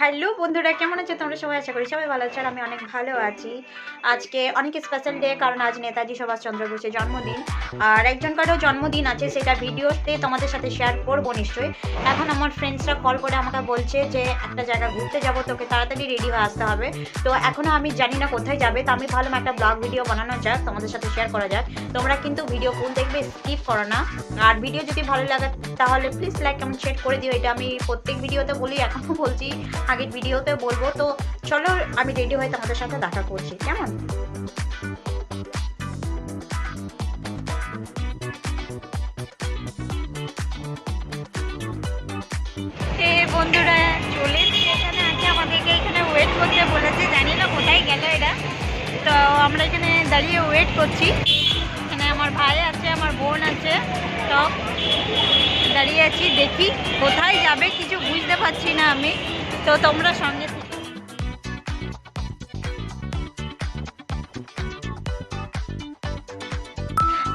Hello বন্ধুরা, কেমন আছে তোমরা? সবাই আশা করি সবাই ভালো আছে আমি অনেক ভালো আছি। আজকে অনেক স্পেশাল ডে কারণ আজ নেতাজি সুভাষচন্দ্র বোসের জন্মদিন। আর একজনকারও জন্মদিন আছে, সেটা ভিডিওতে তোমাদের সাথে শেয়ার করব নিশ্চয়ই। এখন আমার ফ্রেন্ডসরা কল করে আমাকে বলছে যে, একটা জায়গা ঘুরতে যাব, তোকে তাড়াতাড়ি রেডি হয়ে আসতে হবে। তো এখনও আমি জানি না কোথায় যাবে, তো আমি ভাবলাম একটা ব্লগ ভিডিও বানানো যাক, তোমাদের সাথে শেয়ার করা যাক। তোমরা কিন্তু ভিডিও ফুল দেখবে স্কিপ করো না। আর ভিডিও যদি ভালো লাগে, তাহলে প্লিজ লাইক কমেন্ট শেয়ার করে দিও। এটা আমি প্রত্যেক ভিডিওতে বলি এখনও বলছি। আগের ভিডিওতে বলব, তো চলো আমি রেডি হয়ে তোমাদের সাথে দেখা করছি, কেমন? বন্ধুরা, চলে এখানে। আছে আমাদেরকে এখানে ওয়েট করতে বলেছে, জানি না কোথায় গেল এরা। তো আমরা এখানে দাঁড়িয়ে ওয়েট করছি। এখানে আমার ভাই আছে, আমার বোন আছে। সব দাঁড়িয়ে আছি, দেখি কোথায় যাবে, কিছু বুঝতে পারছি না আমি। তো তোমরা সঙ্গে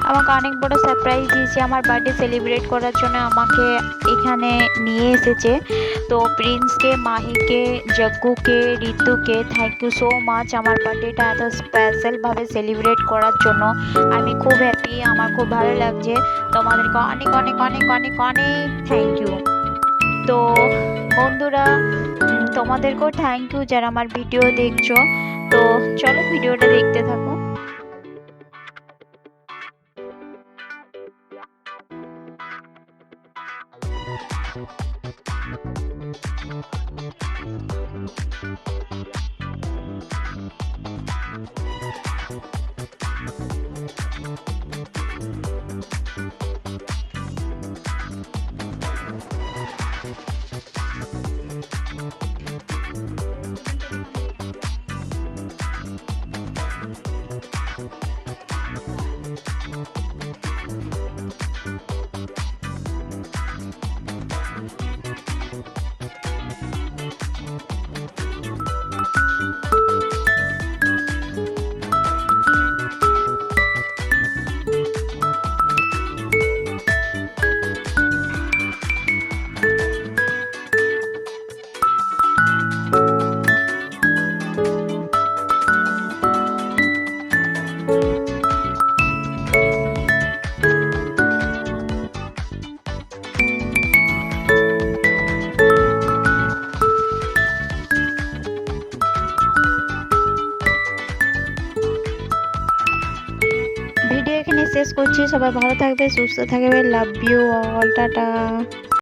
আমাকে অনেক বড় সারপ্রাইজ দিয়েছে আমার বার্থডে সেলিব্রেট করার জন্য। আমাকে এখানে নিয়ে এসেছে। তো প্রিন্সকে, মাহিকে জগ্গুকে ঋতুকে থ্যাংক ইউ সো মাচ আমার বার্থডেটা এত স্পেশালভাবে সেলিব্রেট করার জন্য। আমি খুব হ্যাপি আমার খুব ভালো লাগছে। তোমাদেরকে অনেক অনেক অনেক অনেক অনেক থ্যাংক ইউ তো বন্ধুরা তোমাদেরকেও থ্যাংক ইউ যারা আমার ভিডিও দেখছ। তো চলো ভিডিওটা দেখতে থাকো। ভিডিও এখানে শেষ করছি। সবাই ভালো থাকবে সুস্থ থাকবে। Love you all tata.